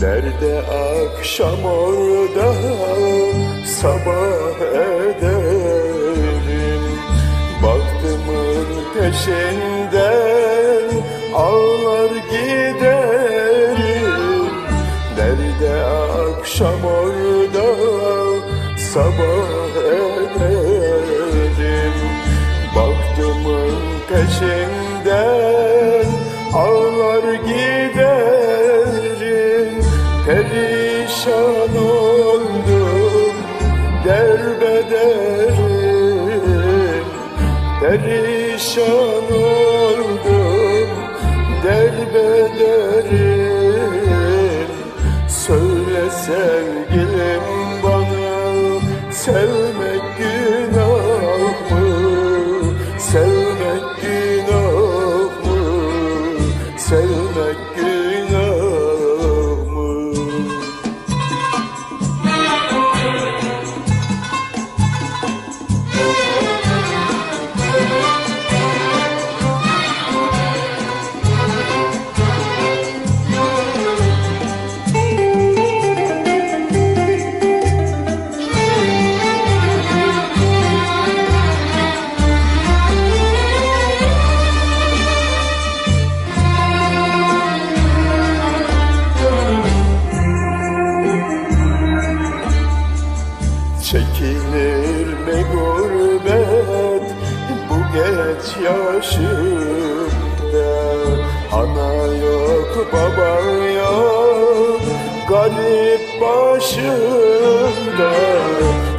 akşam orada sabah ederim Baktımın peşinden ağlar giderim. Nerede akşam orada sabah ederim Baktımın peşinden Perişan oldum derbederim Perişan oldum derbederim Söyle sevgilim bana sevmek Çekilir mi gurbet bu geç yaşımda? Ana yok baba yok garip başımda.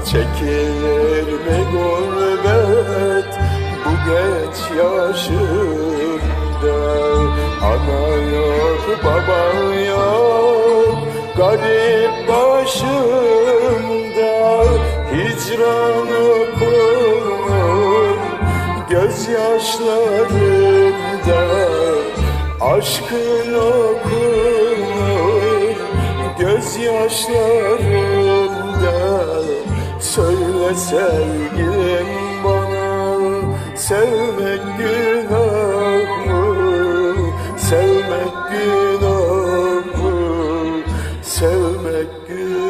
Çekilir mi gurbet bu geç yaşımda? Ana yok baba yok garip başımda Hicran okur gözyaşlarımda Aşkın okur gözyaşlarımda Söyle sevgilim bana sevmek günah mı? Sevmek günah mı? Sevmek günah